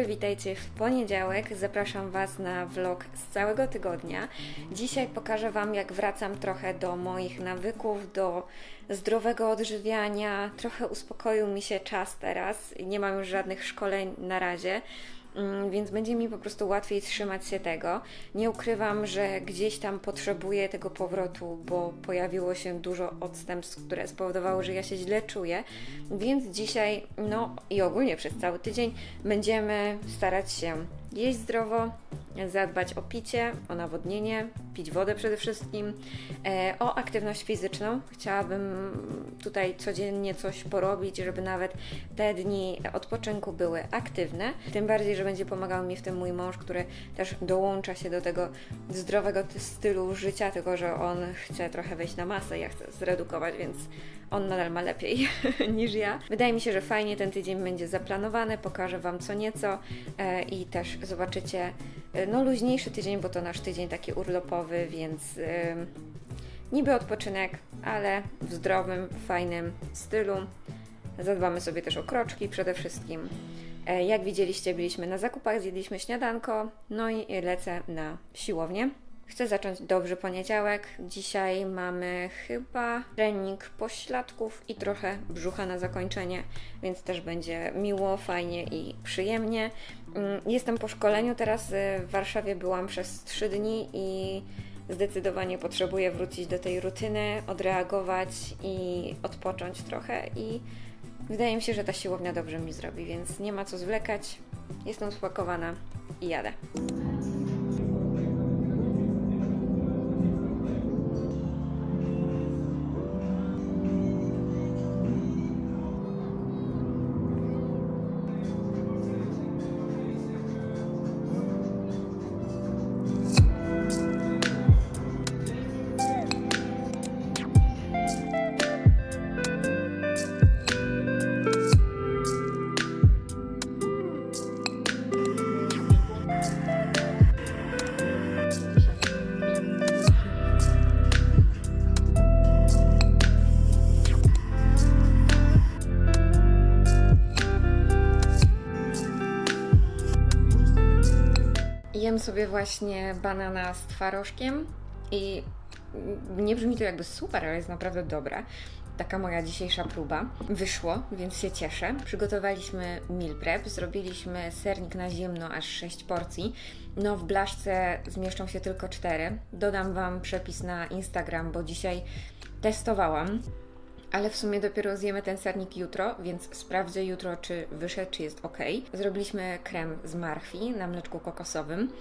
witajcie w poniedziałek. Zapraszam Was na vlog z całego tygodnia. Dzisiaj pokażę Wam, jak wracam trochę do moich nawyków, do zdrowego odżywiania. Trochę uspokoił mi się czas teraz. Nie mam już żadnych szkoleń na razie. Mm, Więc będzie mi po prostu łatwiej trzymać się tego. Nie ukrywam, że gdzieś tam potrzebuję tego powrotu, bo pojawiło się dużo odstępstw, które spowodowały, że ja się źle czuję. Więc dzisiaj, no i ogólnie przez cały tydzień, będziemy starać się jeść zdrowo, zadbać o picie, o nawodnienie, pić wodę przede wszystkim, e, o aktywność fizyczną. Chciałabym tutaj codziennie coś porobić, żeby nawet te dni odpoczynku były aktywne. Tym bardziej, że będzie pomagał mi w tym mój mąż, który też dołącza się do tego zdrowego ty- stylu życia, tylko że on chce trochę wejść na masę, ja chcę zredukować, więc on nadal ma lepiej niż ja. Wydaje mi się, że fajnie ten tydzień będzie zaplanowany, pokażę Wam co nieco e, i też zobaczycie e, no luźniejszy tydzień, bo to nasz tydzień taki urlopowy, więc e, niby odpoczynek, ale w zdrowym, fajnym stylu. Zadbamy sobie też o kroczki przede wszystkim. E, Jak widzieliście, byliśmy na zakupach, zjedliśmy śniadanko, no i lecę na siłownię. Chcę zacząć dobry poniedziałek. Dzisiaj mamy chyba trening pośladków i trochę brzucha na zakończenie, więc też będzie miło, fajnie i przyjemnie. Mm, Jestem po szkoleniu teraz e, w Warszawie, byłam przez 3 dni i zdecydowanie potrzebuję wrócić do tej rutyny, odreagować i odpocząć trochę i wydaje mi się, że ta siłownia dobrze mi zrobi, więc nie ma co zwlekać. Jestem spakowana i jadę. Jem sobie właśnie banana z twarożkiem i nie brzmi to jakby super, ale jest naprawdę dobre. Taka moja dzisiejsza próba. Wyszło, więc się cieszę. Przygotowaliśmy meal prep, zrobiliśmy sernik na zimno, aż 6 porcji. No w blaszce zmieszczą się tylko 4. Dodam Wam przepis na Instagram, bo dzisiaj testowałam. Ale w sumie dopiero zjemy ten sernik jutro, więc sprawdzę jutro, czy wyszedł, czy jest ok. Zrobiliśmy krem z marchwi na mleczku kokosowym.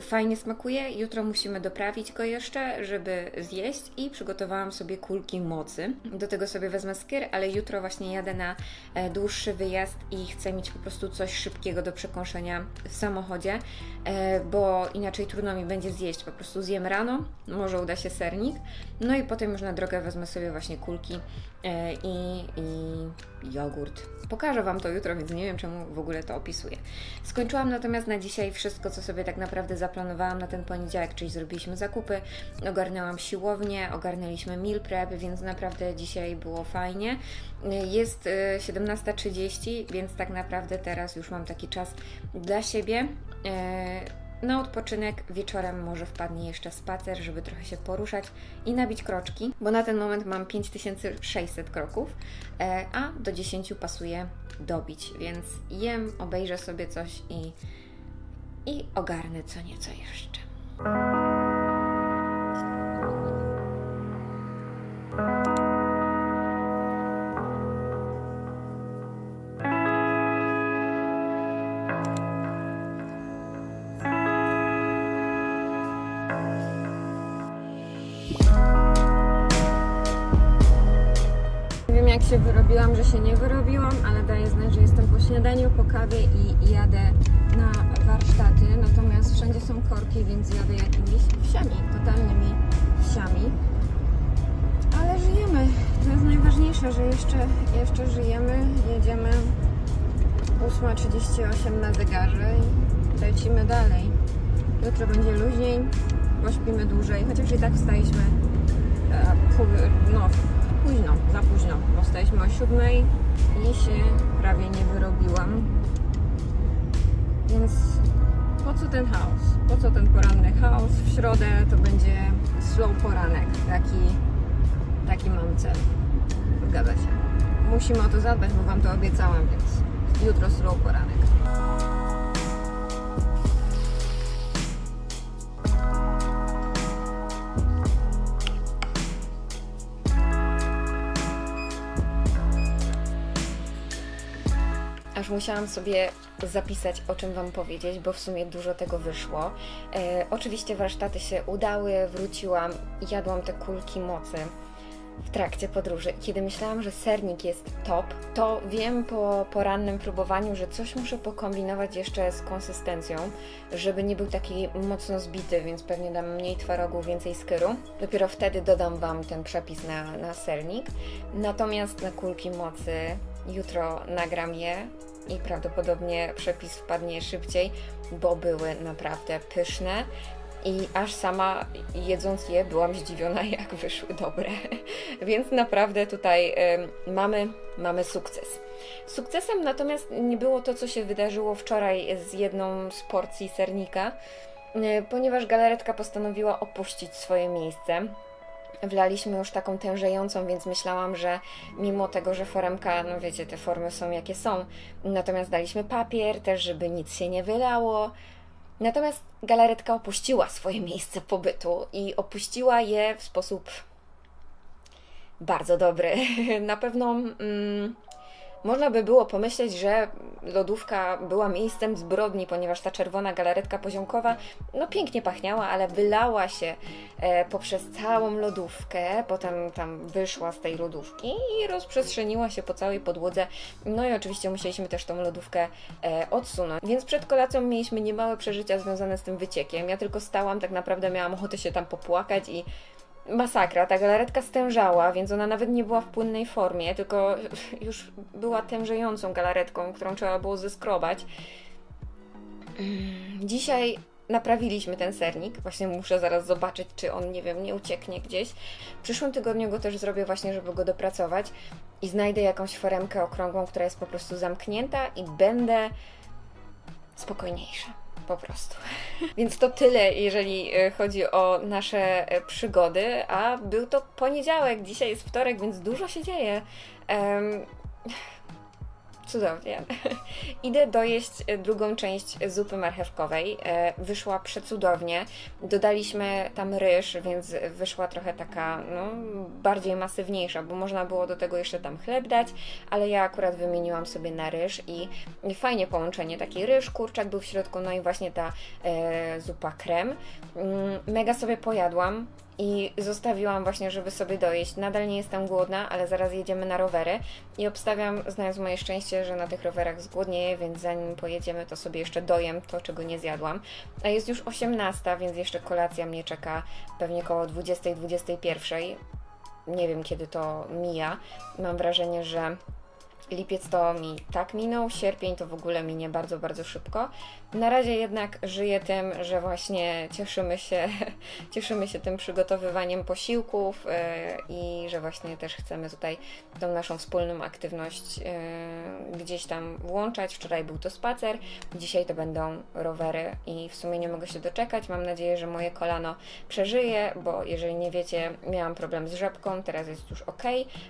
Fajnie smakuje. Jutro musimy doprawić go jeszcze, żeby zjeść i przygotowałam sobie kulki mocy. Do tego sobie wezmę skier, ale jutro właśnie jadę na e, dłuższy wyjazd i chcę mieć po prostu coś szybkiego do przekąszenia w samochodzie, e, bo inaczej trudno mi będzie zjeść. Po prostu zjem rano, może uda się sernik, no i potem już na drogę wezmę sobie właśnie kulki e, i, i jogurt. Pokażę Wam to jutro, więc nie wiem czemu w ogóle to opisuję. Skończyłam natomiast na dzisiaj wszystko, co sobie tak naprawdę zaplanowałam na ten poniedziałek, czyli zrobiliśmy zakupy, ogarnęłam siłownię, ogarnęliśmy meal prep, więc naprawdę dzisiaj było fajnie. Jest e, 17.30, więc tak naprawdę teraz już mam taki czas dla siebie. Na odpoczynek wieczorem może wpadnie jeszcze spacer, żeby trochę się poruszać i nabić kroczki, bo na ten moment mam 5600 kroków, e, a do 10 pasuje dobić, więc jem, obejrzę sobie coś i, i ogarnę co nieco jeszcze. Jak się wyrobiłam, że się nie wyrobiłam, ale daję znać, że jestem po śniadaniu, po kawie i, jadę na warsztaty. Natomiast wszędzie są korki, więc jadę jakimiś wsiami, totalnymi wsiami. Ale żyjemy. To jest najważniejsze, że jeszcze, jeszcze żyjemy. Jedziemy 8.38 na zegarze i lecimy dalej. Jutro będzie luźniej, pośpimy dłużej, chociaż i tak wstaliśmy e, no, późno, za późno, bo wstaliśmy o siódmej i się prawie nie wyrobiłam. Więc po co ten chaos? Po co ten poranny chaos? W środę to będzie slow poranek. Taki, taki mam cel. Zgadza się. Musimy o to zadbać, bo Wam to obiecałam, więc jutro slow poranek. Musiałam sobie zapisać, o czym Wam powiedzieć, bo w sumie dużo tego wyszło. E, oczywiście warsztaty się udały, wróciłam jadłam te kulki mocy w trakcie podróży. Kiedy myślałam, że sernik jest top, to wiem po porannym próbowaniu, że coś muszę pokombinować jeszcze z konsystencją, żeby nie był taki mocno zbity, więc pewnie dam mniej twarogu, więcej skyru. Dopiero wtedy dodam Wam ten przepis na, na sernik. Natomiast na kulki mocy jutro nagram je i prawdopodobnie przepis wpadnie szybciej, bo były naprawdę pyszne. I aż sama jedząc je byłam zdziwiona, jak wyszły dobre. Więc naprawdę tutaj em, mamy, mamy sukces. Sukcesem natomiast nie było to, co się wydarzyło wczoraj z jedną z porcji sernika, e, ponieważ galaretka postanowiła opuścić swoje miejsce. Wlaliśmy już taką tężejącą, więc myślałam, że mimo tego, że foremka, no wiecie, te formy są jakie są, natomiast daliśmy papier też, żeby nic się nie wylało. Natomiast galaretka opuściła swoje miejsce pobytu i opuściła je w sposób bardzo dobry. Na pewno mm, można by było pomyśleć, że lodówka była miejscem zbrodni, ponieważ ta czerwona galaretka poziomkowa no pięknie pachniała, ale wylała się e, poprzez całą lodówkę, potem tam wyszła z tej lodówki i rozprzestrzeniła się po całej podłodze. No i oczywiście musieliśmy też tą lodówkę e, odsunąć. Więc przed kolacją mieliśmy niemałe przeżycia związane z tym wyciekiem. Ja tylko stałam, tak naprawdę miałam ochotę się tam popłakać i masakra. Ta galaretka stężała, więc ona nawet nie była w płynnej formie, tylko już była tężejącą galaretką, którą trzeba było zeskrobać. Mm, Dzisiaj naprawiliśmy ten sernik. Właśnie muszę zaraz zobaczyć, czy on, nie wiem, nie ucieknie gdzieś. W przyszłym tygodniu go też zrobię właśnie, żeby go dopracować i znajdę jakąś foremkę okrągłą, która jest po prostu zamknięta i będę spokojniejsza. Po prostu. Więc to tyle, jeżeli e, chodzi o nasze e, przygody. A był to poniedziałek, dzisiaj jest wtorek, więc dużo się dzieje. Em, Cudownie. Idę dojeść e, drugą część zupy marchewkowej. E, Wyszła przecudownie. Dodaliśmy tam ryż, więc wyszła trochę taka no, bardziej masywniejsza, bo można było do tego jeszcze tam chleb dać, ale ja akurat wymieniłam sobie na ryż i fajnie połączenie. Taki ryż, kurczak był w środku, no i właśnie ta e, zupa krem. Mm, Mega sobie pojadłam i zostawiłam właśnie, żeby sobie dojeść. Nadal nie jestem głodna, ale zaraz jedziemy na rowery i obstawiam, znając moje szczęście, że na tych rowerach zgłodnieję, więc zanim pojedziemy, to sobie jeszcze dojem to, czego nie zjadłam. A jest już 18, więc jeszcze kolacja mnie czeka pewnie koło 20-21. Nie wiem, kiedy to mija. Mam wrażenie, że lipiec to mi tak minął, sierpień to w ogóle minie bardzo, bardzo szybko. Na razie jednak żyję tym, że właśnie cieszymy się, cieszymy się tym przygotowywaniem posiłków yy, i że właśnie też chcemy tutaj tą naszą wspólną aktywność yy, gdzieś tam włączać. Wczoraj był to spacer, dzisiaj to będą rowery i w sumie nie mogę się doczekać. Mam nadzieję, że moje kolano przeżyje, bo jeżeli nie wiecie, miałam problem z rzepką, teraz jest już ok,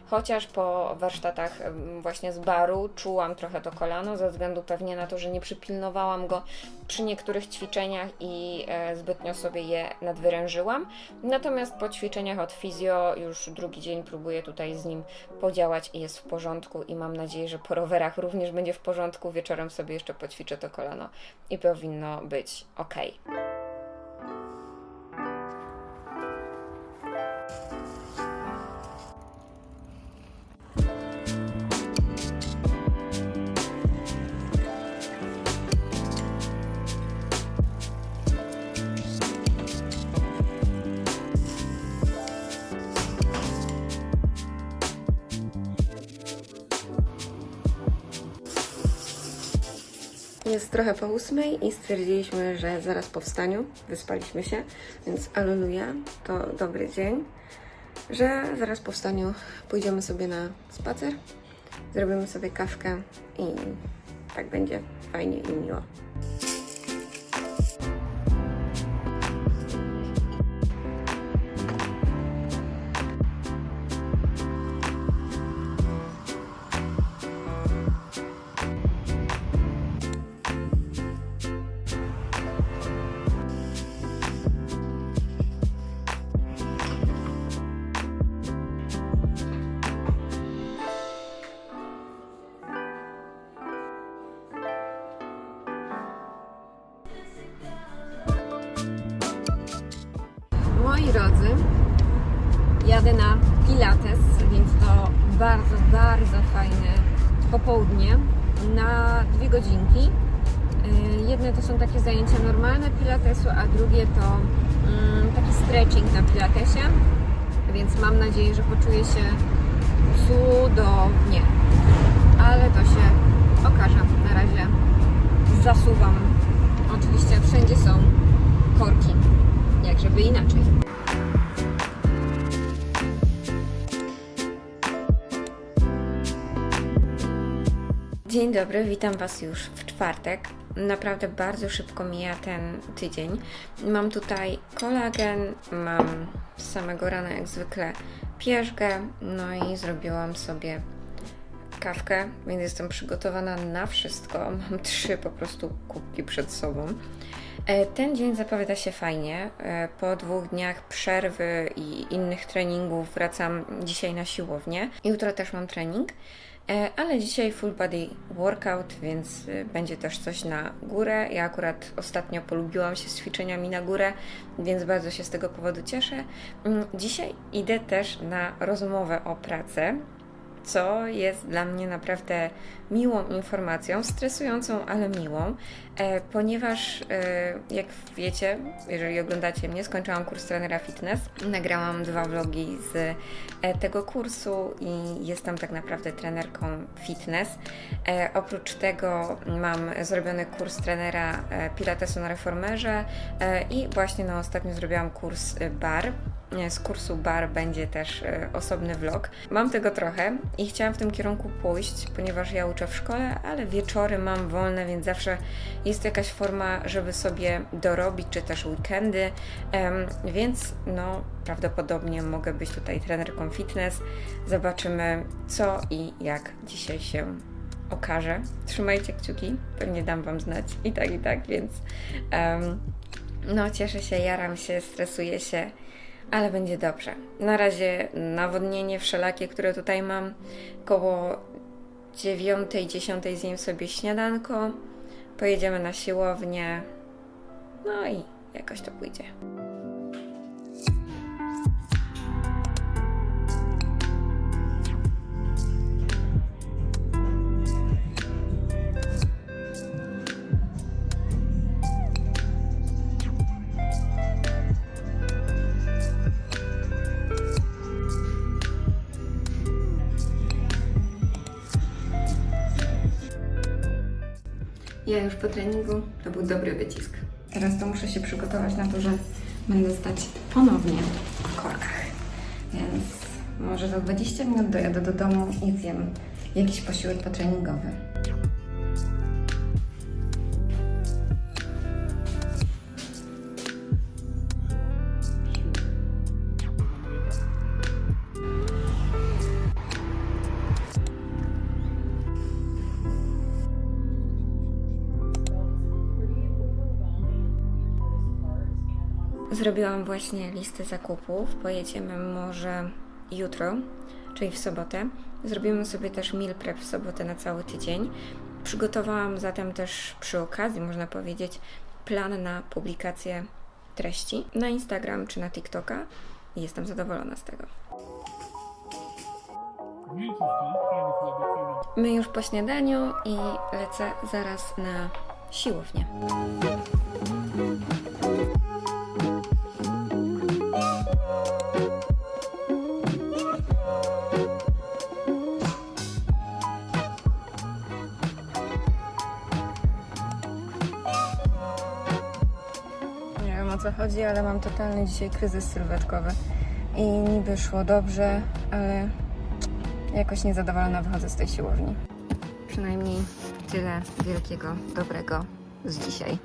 chociaż po warsztatach właśnie z baru czułam trochę to kolano, ze względu pewnie na to, że nie przypilnowałam go przy niektórych ćwiczeniach i e, zbytnio sobie je nadwyrężyłam. Natomiast po ćwiczeniach od fizjo już drugi dzień próbuję tutaj z nim podziałać i jest w porządku i mam nadzieję, że po rowerach również będzie w porządku. Wieczorem sobie jeszcze poćwiczę to kolano i powinno być ok. Jest trochę po ósmej i stwierdziliśmy, że zaraz po wstaniu wyspaliśmy się, więc aleluja, to dobry dzień, że zaraz po wstaniu pójdziemy sobie na spacer, zrobimy sobie kawkę i tak będzie fajnie i miło. Takie zajęcia normalne pilatesu, a drugie to mm, taki stretching na pilatesie, więc mam nadzieję, że poczuję się cudownie. Ale to się okaże. Na razie zasuwam. Oczywiście wszędzie są korki, jak żeby inaczej. Dzień dobry, witam Was już w czwartek. Naprawdę bardzo szybko mija ten tydzień. Mam tutaj kolagen, mam z samego rana jak zwykle pierzgę, no i zrobiłam sobie kawkę, więc jestem przygotowana na wszystko. Mam trzy po prostu kubki przed sobą. E, Ten dzień zapowiada się fajnie. E, Po dwóch dniach przerwy i innych treningów wracam dzisiaj na siłownię. Jutro też mam trening, ale dzisiaj full body workout, więc e, będzie też coś na górę. Ja akurat ostatnio polubiłam się z ćwiczeniami na górę, więc bardzo się z tego powodu cieszę. Mm, Dzisiaj idę też na rozmowę o pracę co jest dla mnie naprawdę miłą informacją, stresującą, ale miłą, e, ponieważ e, jak wiecie, jeżeli oglądacie mnie, skończyłam kurs trenera fitness, nagrałam dwa vlogi z e, tego kursu i jestem tak naprawdę trenerką fitness. Oprócz tego mam zrobiony kurs trenera pilatesu na reformerze i właśnie na ostatnio zrobiłam kurs bar. Z kursu bar będzie też e, osobny vlog. Mam tego trochę i chciałam w tym kierunku pójść, ponieważ ja uczę w szkole, ale wieczory mam wolne, więc zawsze jest jakaś forma, żeby sobie dorobić, czy też weekendy. Więc no, prawdopodobnie mogę być tutaj trenerką fitness. Zobaczymy, co i jak dzisiaj się okaże. Trzymajcie kciuki, pewnie dam Wam znać i tak, i tak, więc no, cieszę się, jaram się, stresuję się ale będzie dobrze. Na razie nawodnienie wszelakie, które tutaj mam, koło 9-10 zjem sobie śniadanko, pojedziemy na siłownię, no i jakoś to pójdzie. Ja już po treningu, to był dobry wycisk. Teraz to muszę się przygotować na to, że będę stać ponownie w korkach. Więc może za 20 minut dojadę do domu i zjem jakiś posiłek potreningowy. Zrobiłam właśnie listę zakupów. Pojedziemy może jutro, czyli w sobotę. Zrobimy sobie też meal prep w sobotę na cały tydzień. Przygotowałam zatem też przy okazji, można powiedzieć, plan na publikację treści na Instagram czy na TikToka i jestem zadowolona z tego. My już po śniadaniu i lecę zaraz na siłownię. Nie wiem o co chodzi, ale mam totalny dzisiaj kryzys sylwetkowy. I niby szło dobrze, ale jakoś niezadowolona wychodzę z tej siłowni. Przynajmniej tyle wielkiego, dobrego z dzisiaj.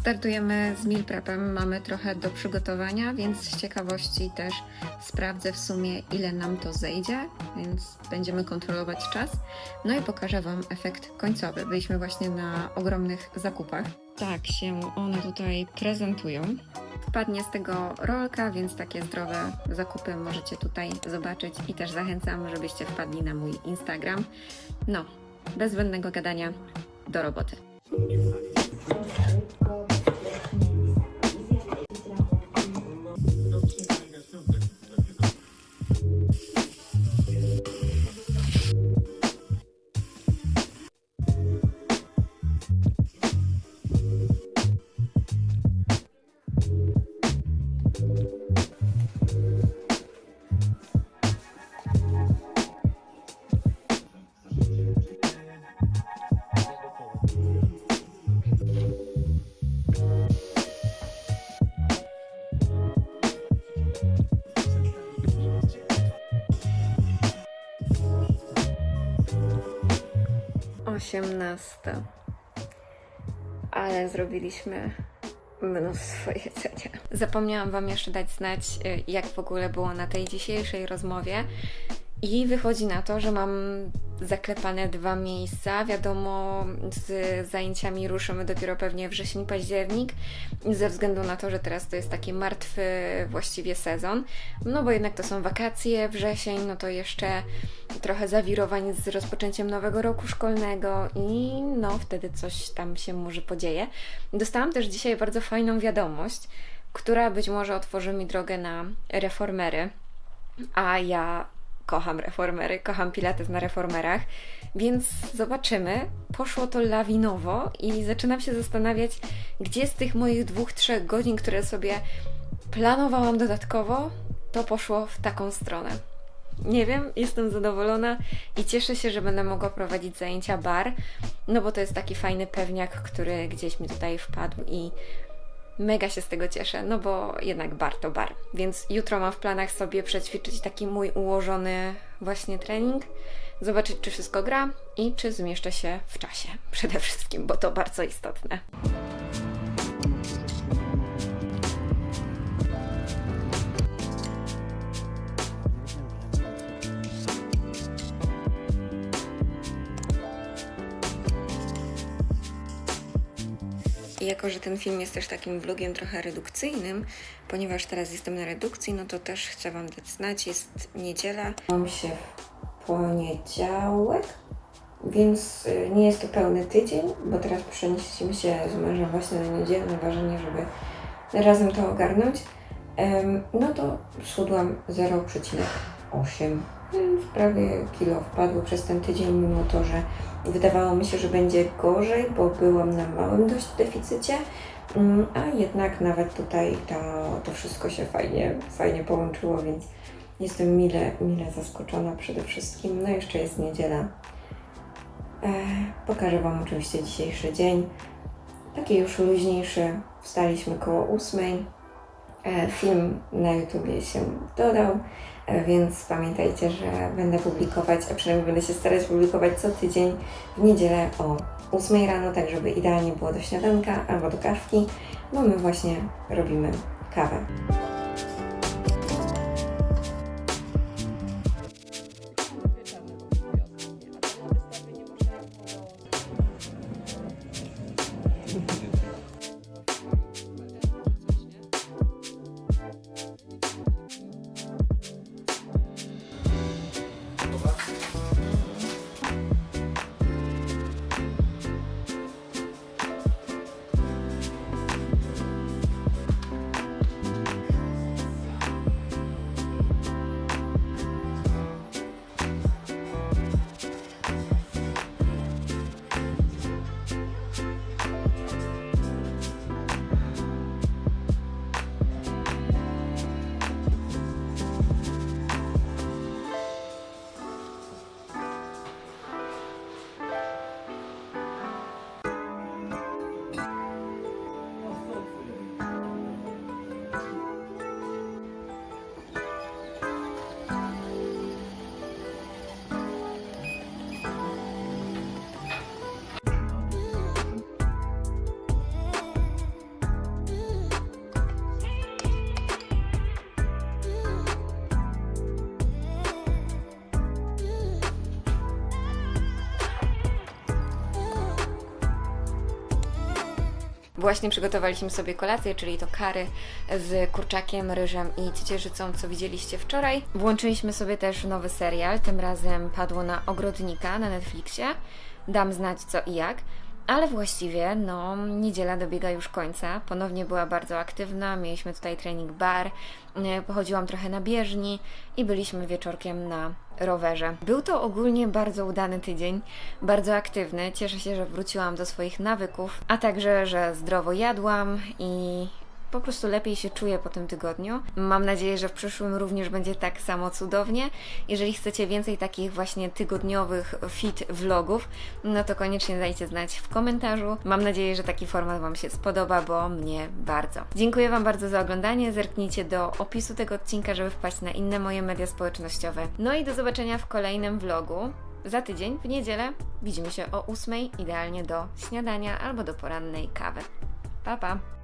Startujemy z meal prepem, mamy trochę do przygotowania, więc z ciekawości też sprawdzę w sumie ile nam to zejdzie, więc będziemy kontrolować czas. No i pokażę Wam efekt końcowy. Byliśmy właśnie na ogromnych zakupach. Tak się one tutaj prezentują. Wpadnie z tego rolka, więc takie zdrowe zakupy możecie tutaj zobaczyć i też zachęcam, żebyście wpadli na mój Instagram. No, bez zbędnego gadania, do roboty. Osiemnasta. Ale zrobiliśmy mnóstwo jedzenia. Zapomniałam Wam jeszcze dać znać, y, jak w ogóle było na tej dzisiejszej rozmowie. I wychodzi na to, że mam zaklepane dwa miejsca. Wiadomo, z zajęciami ruszymy dopiero pewnie wrzesień, październik, ze względu na to, że teraz to jest taki martwy właściwie sezon. No bo jednak to są wakacje, wrzesień, no to jeszcze trochę zawirowań z rozpoczęciem nowego roku szkolnego i no wtedy coś tam się może podzieje. Dostałam też dzisiaj bardzo fajną wiadomość, która być może otworzy mi drogę na reformery, a ja kocham reformery, kocham pilates na reformerach, więc zobaczymy. Poszło to lawinowo i zaczynam się zastanawiać, gdzie z tych moich dwóch, trzech godzin, które sobie planowałam dodatkowo, to poszło w taką stronę. Nie wiem, jestem zadowolona i cieszę się, że będę mogła prowadzić zajęcia bar, no bo to jest taki fajny pewniak, który gdzieś mi tutaj wpadł i mega się z tego cieszę, no bo jednak bar to bar. Więc jutro mam w planach sobie przećwiczyć taki mój ułożony właśnie trening, zobaczyć czy wszystko gra i czy zmieszczę się w czasie przede wszystkim, bo to bardzo istotne. Jako, że ten film jest też takim vlogiem trochę redukcyjnym, ponieważ teraz jestem na redukcji, no to też chcę Wam dać znać, jest niedziela. Mam się w poniedziałek, więc y, nie jest to pełny tydzień, bo teraz przenieśliśmy się z mężem właśnie na niedzielne ważenie, żeby razem to ogarnąć. No to schudłam 0,8 więc prawie kilo wpadło przez ten tydzień, mimo to, że wydawało mi się, że będzie gorzej, bo byłam na małym dość deficycie, Mm, a jednak nawet tutaj to, to wszystko się fajnie, fajnie połączyło, więc jestem mile, mile zaskoczona przede wszystkim. No jeszcze jest niedziela. E, pokażę Wam oczywiście dzisiejszy dzień. Taki już luźniejszy. Wstaliśmy koło ósmej. E, Film na YouTubie się dodał, e, więc pamiętajcie, że będę publikować, a przynajmniej będę się starać publikować co tydzień w niedzielę o 8 rano, tak żeby idealnie było do śniadanka albo do kawki, bo my właśnie robimy kawę. Właśnie przygotowaliśmy sobie kolację, czyli to kary z kurczakiem, ryżem i ciecierzycą, co widzieliście wczoraj. Włączyliśmy sobie też nowy serial, tym razem padło na Ogrodnika na Netflixie. Dam znać co i jak. Ale właściwie, no, niedziela dobiega już końca. Ponownie była bardzo aktywna. Mieliśmy tutaj trening bar, e, pochodziłam trochę na bieżni i byliśmy wieczorkiem na rowerze. Był to ogólnie bardzo udany tydzień, bardzo aktywny. Cieszę się, że wróciłam do swoich nawyków, a także, że zdrowo jadłam i po prostu lepiej się czuję po tym tygodniu. Mam nadzieję, że w przyszłym również będzie tak samo cudownie. Jeżeli chcecie więcej takich właśnie tygodniowych fit vlogów, no to koniecznie dajcie znać w komentarzu. Mam nadzieję, że taki format Wam się spodoba, bo mnie bardzo. Dziękuję Wam bardzo za oglądanie. Zerknijcie do opisu tego odcinka, żeby wpaść na inne moje media społecznościowe. No i do zobaczenia w kolejnym vlogu. Za tydzień, w niedzielę, widzimy się o 8, idealnie do śniadania albo do porannej kawy. Pa, pa!